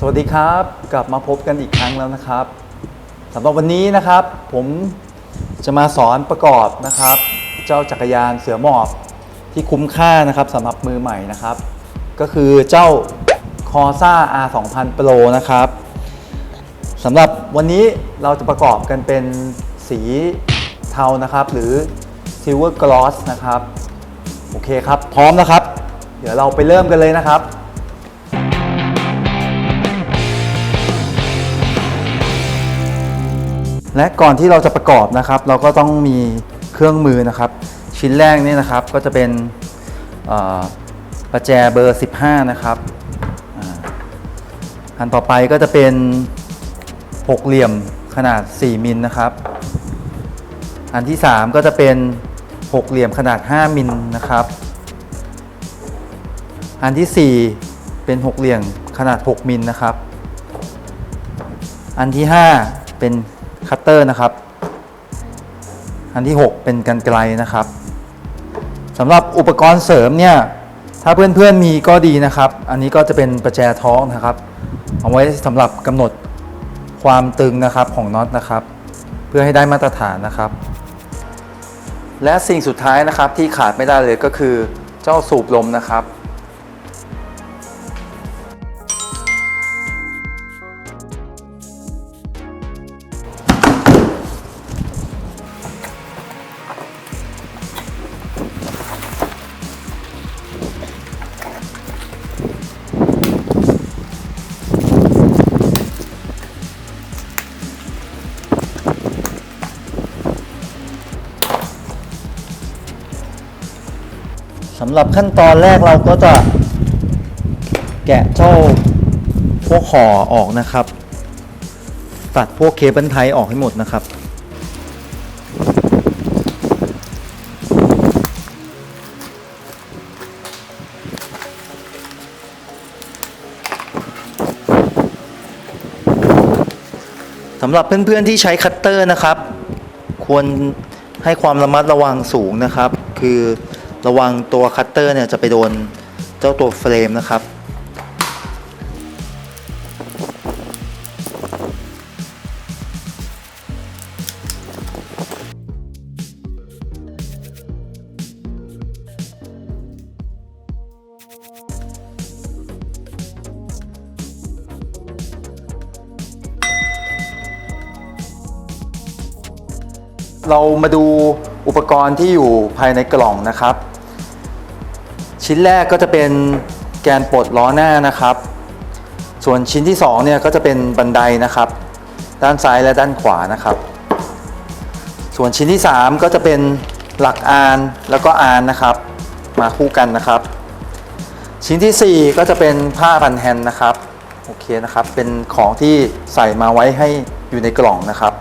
สวัสดีครับกลับมาพบกันอีกครั้งแล้วนะครับสำหรับวันนี้นะครับ ผมจะมาสอนประกอบนะครับ เจ้าจักรยานเสือหมอบที่คุ้มค่านะครับสำหรับมือใหม่นะครับ ก็คือเจ้า Corsa R 2 0 0 0 Pro นะครับสำหรับวันนี้เราจะประกอบกันเป็นสีเทานะครับ หรือ Silver Gloss นะครับ โอเคครับ พร้อมนะครับ เดี๋ยวเราไปเริ่มกันเลยนะครับ และก่อนที่เราจะประกอบนะครับ เราก็ต้องมีเครื่องมือนะครับ ชิ้นแรกนี่นะครับก็จะเป็นประแจเบอร์ 15 นะครับอันต่อไปก็จะเป็นหกเหลี่ยมขนาด 4 มิลนะครับ อันที่ 3 ก็จะเป็นหกเหลี่ยมขนาด 5 มิลนะครับ อันที่ 4 เป็นหกเหลี่ยมขนาด 6 มิลนะครับ อันที่ 5 เป็น คัตเตอร์นะครับ อันที่ 6 เป็นกันไกลนะครับสำหรับอุปกรณ์เสริมเนี่ยถ้าเพื่อนๆมีก็ดีนะครับ อันนี้ก็จะเป็นประแจท้องนะครับ เอาไว้สำหรับกำหนดความตึงนะครับของน็อตนะครับ เพื่อให้ได้มาตรฐานนะครับ และสิ่งสุดท้ายนะครับที่ขาดไม่ได้เลยก็คือเจ้าสูบลมนะครับำหรับขั้นตอนแรกเราก็จะแกะเจ้าพวกขอออกนะครับ ตัดพวกเคเบิลไทออกให้หมดนะครับ สำหรับเพื่อนๆที่ใช้คัตเตอร์นะครับ ควรให้ความระมัดระวังสูงนะครับ คือ ระวังตัวคัตเตอร์เนี่ยจะไปโดนเจ้าตัวเฟรมนะครับ เรามาดูอุปกรณ์ที่อยู่ภายในกล่องนะครับ ชิ้นแรกก็จะเป็นแกนปลดล้อหน้านะครับ ส่วนชิ้นที่2เนี่ยก็จะเป็นบันไดนะครับ ด้านซ้ายและด้านขวานะครับ ส่วนชิ้นที่ 3 ก็จะเป็นหลักอานแล้วก็อานนะครับ มาคู่กันนะครับ ชิ้นทีสี่4 ก็จะเป็นผ้าพันแฮนนะครับโอเคนะครับ เป็นของที่ใส่มาไว้ให้อยู่ในกล่องนะครับ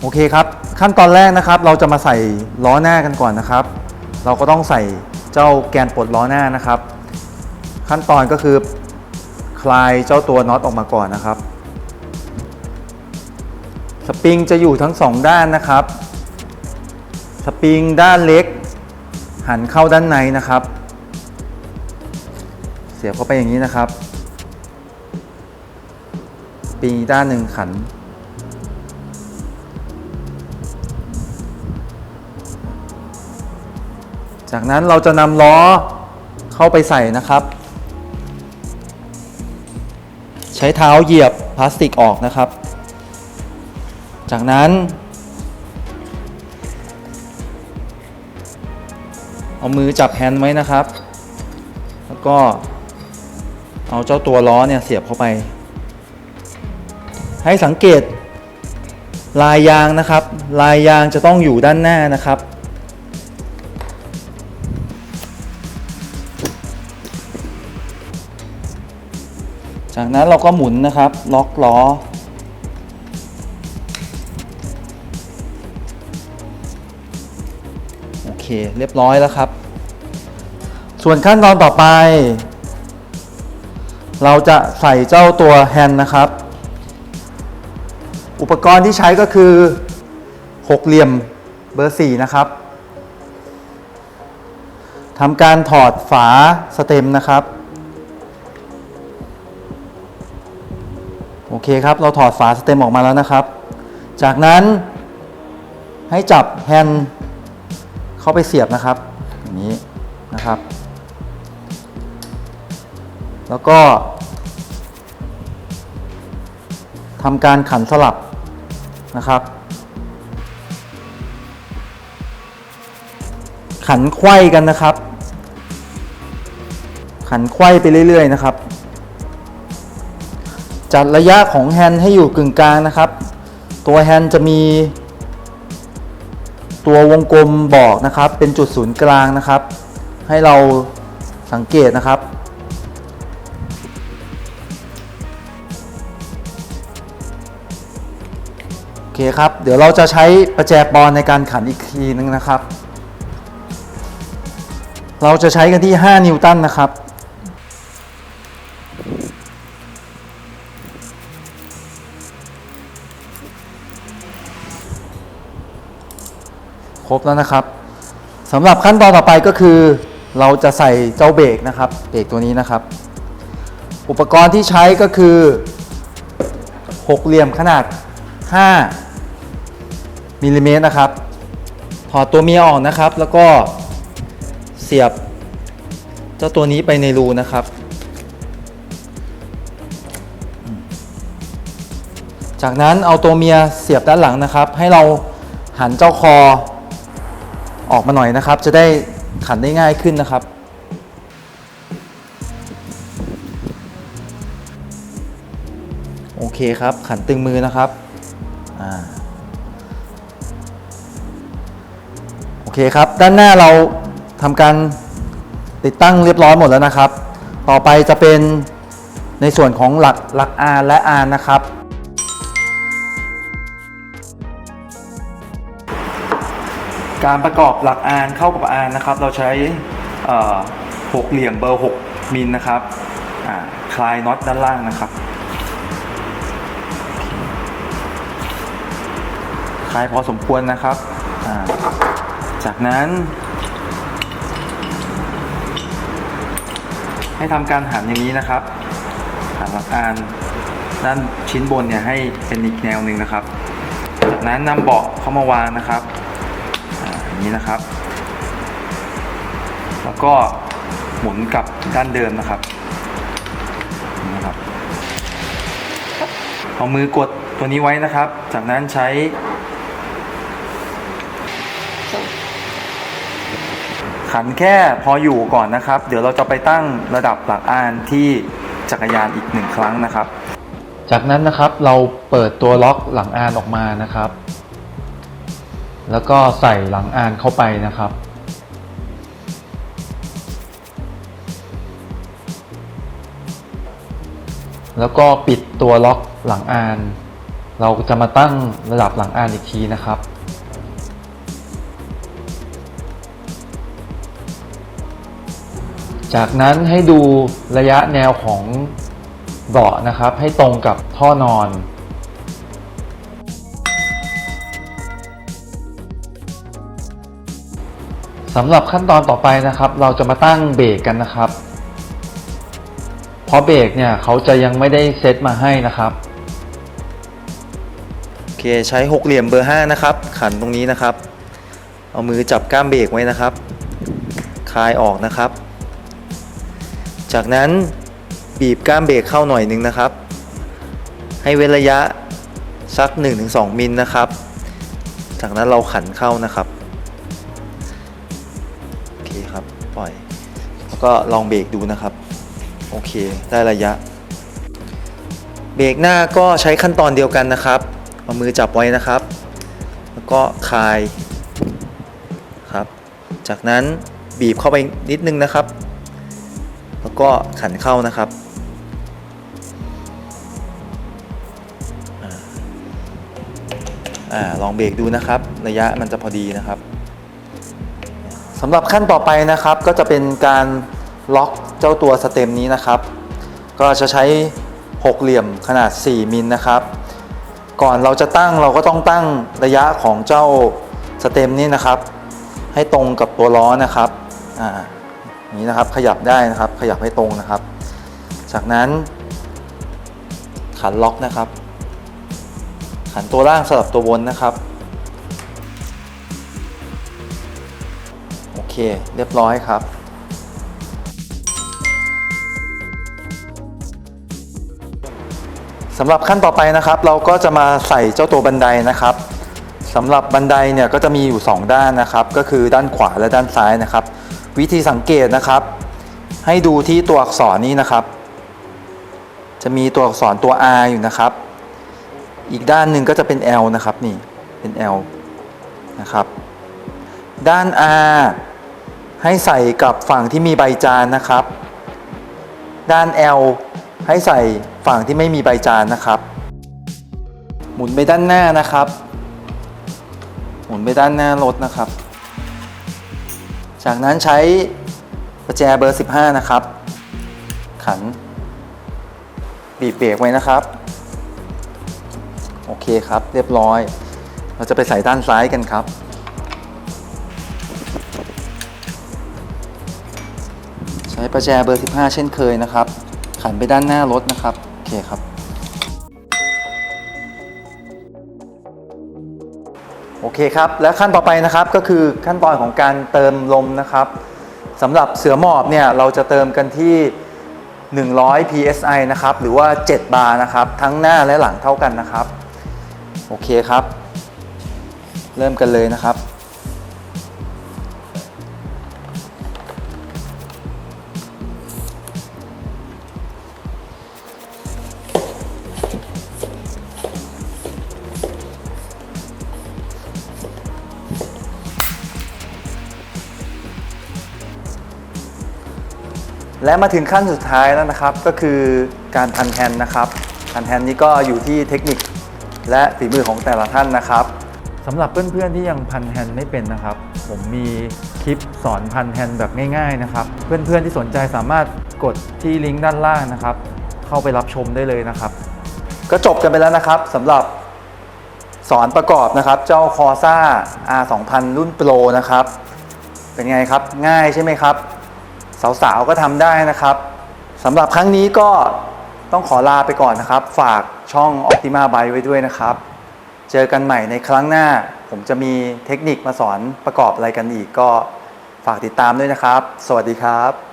โอเคครับ ขั้นตอนแรกนะครับ เราจะมาใส่ล้อหน้ากันก่อนนะครับ เราก็ต้องใส่ เจ้าแกนปลดล้อหน้านะครับ ขั้นตอนก็คือคลายเจ้าตัวน็อตออกมาก่อนนะครับ สปริงจะอยู่ทั้งสองด้านนะครับ สปริงด้านเล็ก หันเข้าด้านในนะครับ เสียบเข้าไปอย่างนี้นะครับ สปริงอีด้านหนึ่งขัน จากนั้นเราจะนำล้อเข้าไปใส่นะครับ ใช้เท้าเหยียบพลาสติกออกนะครับ จากนั้นเอามือจับแฮนด์ไว้นะครับ แล้วก็เอาเจ้าตัวล้อเนี่ยเสียบเข้าไป ให้สังเกตลายยางนะครับ ลายยางจะต้องอยู่ด้านหน้านะครับ จากนั้นเราก็หมุนนะครับ ล็อกล้อ โอเค เรียบร้อยแล้วครับ ส่วนขั้นตอนต่อไป เราจะใส่เจ้าตัวแฮนด์นะครับ อุปกรณ์ที่ใช้ก็คือหกเหลี่ยมเบอร์ 4 นะครับทำการถอดฝาสเต็มนะครับ โอเคครับ เราถอดฝาสเต็มออกมาแล้วนะครับ จากนั้นให้จับแฮนด์เข้าไปเสียบนะครับอย่างนี้นะครับ แล้วก็ทำการขันสลับนะครับ ขันไขว้กันนะครับ ขันไขว้ไปเรื่อย ๆ นะครับ จัดระยะของแฮนด์ให้อยู่กึ่งกลางนะครับ ตัวแฮนด์จะมี ตัววงกลมบอกนะครับ เป็นจุดศูนย์กลางนะครับ ให้เราสังเกตนะครับ โอเคครับ เดี๋ยวเราจะใช้ประแจปอนในการขันอีกทีนึงนะครับ เราจะใช้กันที่ 5 นิวตันนะครับ ครบแล้วนะครับสำหรับขั้นตอนต่อไปก็คือ เราจะใส่เจ้าเบรกนะครับเบรกตัวนี้นะครับ อุปกรณ์ที่ใช้ก็คือหกเหลี่ยมขนาด 5มิลลิเมตรนะครับถอดตัวเมียออกนะครับ แล้วก็เสียบเจ้าตัวนี้ไปในรูนะครับ จากนั้นเอาตัวเมียเสียบด้านหลังนะครับ ให้เราหันเจ้าคอ ออกมาหน่อยนะครับ จะได้ขันได้ง่ายขึ้นนะครับ โอเคครับ ขันตึงมือนะครับอโอเคครับ ด้านหน้าเราทำการติดตั้งเรียบร้อยหมดแล้วนะครับ ต่อไปจะเป็นในส่วนของหลักหลัก R และ R นะครับ การประกอบหลักอานเข้ากับอานนะครับ เราใช้หกเหลี่ยมเบอร์ 6 มิลนะครับคลายน็อตด้านล่างนะครับคลายพอสมควรนะครับ จากนั้น ให้ทำการหันอย่างนี้นะครับหันหลักอานด้านชิ้นบนเนี่ยให้เป็นอีกแนวหนึ่งนะครับ จากนั้นนำเบาะเข้ามาวางนะครับ นี้นะครับ แล้วก็หมุนกลับด้านเดิมนะครับนะครับ เอามือกดตัวนี้ไว้นะครับ จากนั้นใช้ขันแค่พออยู่ก่อนนะครับ เดี๋ยวเราจะไปตั้งระดับหลักอานที่จักรยานอีกหนึ่งครั้งนะครับ จากนั้นนะครับเราเปิดตัวล็อกหลังอานออกมานะครับ แล้วก็ใส่หลังอานเข้าไปนะครับ แล้วก็ปิดตัวล็อกหลังอาน เราจะมาตั้งระดับหลังอานอีกทีนะครับจากนั้นให้ดูระยะแนวของเบาะนะครับ ให้ตรงกับท่อนอน สำหรับขั้นตอนต่อไปนะครับ เราจะมาตั้งเบรกกันนะครับ เพราะเบรกเนี่ยเขาจะยังไม่ได้เซตมาให้นะครับโอเคใช้หกเหลี่ยมเบอร์ 5 นะครับ ขันตรงนี้นะครับ เอามือจับก้ามเบรกไว้นะครับคลายออกนะครับ จากนั้นบีบก้ามเบรกเข้าหน่อยหนึงนะครับ ให้เว้นระยะสัก 1-2 มิลนะครับ จากนั้นเราขันเข้านะครับ ก็ลองเบรกดูนะครับ โอเค ได้ระยะ เบรกหน้าก็ใช้ขั้นตอนเดียวกันนะครับ เอามือจับไว้นะครับ แล้วก็คลายครับ จากนั้นบีบเข้าไปนิดนึงนะครับ แล้วก็ขันเข้านะครับอ่าอ่าลองเบรกดูนะครับ ระยะมันจะพอดีนะครับ สำหรับขั้นต่อไปนะครับ ก็จะเป็นการล็อกเจ้าตัวสเต็มนี้นะครับ ก็จะใช้หกเหลี่ยมขนาด 4มิลนะครับ ก่อนเราจะตั้งเราก็ต้องตั้งระยะของเจ้าสเต็มนี้นะครับ ให้ตรงกับตัวล้อนะครับอ่านี้นะครับขยับได้นะครับ ขยับให้ตรงนะครับ จากนั้น ขันล็อกนะครับ ขันตัวล่างสลับตัวบนนะครับ เคเรียบร้อยครับ สำหรับขั้นต่อไปนะครับ เราก็จะมาใส่เจ้าตัวบันไดนะครับสำหรับบันไดเนี่ยก็จะมีอยู่ 2 ด้านนะครับ ก็คือด้านขวาและด้านซ้ายนะครับ วิธีสังเกตนะครับ ให้ดูที่ตัวอักษรนี้นะครับ จะมีตัวอักษรตัว R อยู่นะครับ อีกด้านหนึ่งก็จะเป็น L นะครับนี่เป็น L นะครับ ด้าน R ให้ใส่กับฝั่งที่มีใบจานนะครับ ด้าน L ให้ใส่ฝั่งที่ไม่มีใบจานนะครับ หมุนไปด้านหน้านะครับ หมุนไปด้านหน้ารถนะครับ จากนั้นใช้ประแจเบอร์ 15 นะครับ ขัน บีบเบรกไว้นะครับ โอเคครับ เรียบร้อย เราจะไปใส่ด้านซ้ายกันครับ ช้ประแจเบอร์ 15 เช่นเคยนะครับ ขันไปด้านหน้ารถนะครับ โอเคครับ โอเคครับ และขั้นต่อไปนะครับก็คือขั้นตอนของการเติมลมนะครับสำหรับเสือหมอบเนี่ยเราจะเติมกันที่ 100 psi นะครับ หรือว่า 7 บาร์นะครับ ทั้งหน้าและหลังเท่ากันนะครับ โอเคครับ เริ่มกันเลยนะครับ และมาถึงขั้นสุดท้ายแล้วนะครับ ก็คือการพันแฮนด์นะครับพันแฮนด์นี้ก็อยู่ที่เทคนิคและฝีมือของแต่ละท่านนะครับสำหรับเพื่อนๆที่ยังพันแฮนด์ไม่เป็นนะครับ ผมมีคลิปสอนพันแฮนด์แบบง่ายๆนะครับ เพื่อนๆที่สนใจสามารถกดที่ลิงก์ด้านล่างนะครับ เข้าไปรับชมได้เลยนะครับ ก็จบกันไปแล้วนะครับสำหรับสอนประกอบนะครับ เจ้า Corsa R 2000รุ่น Pro นะครับ เป็นไงครับง่ายใช่ไหมครับ สาวๆก็ทำได้นะครับสำหรับครั้งนี้ก็ต้องขอลาไปก่อนนะครับ ฝากช่อง Optima b y ไว้ด้วยนะครับ เจอกันใหม่ในครั้งหน้า ผมจะมีเทคนิคมาสอนประกอบอะไรกันอีกก็ฝากติดตามด้วยนะครับ สวัสดีครับ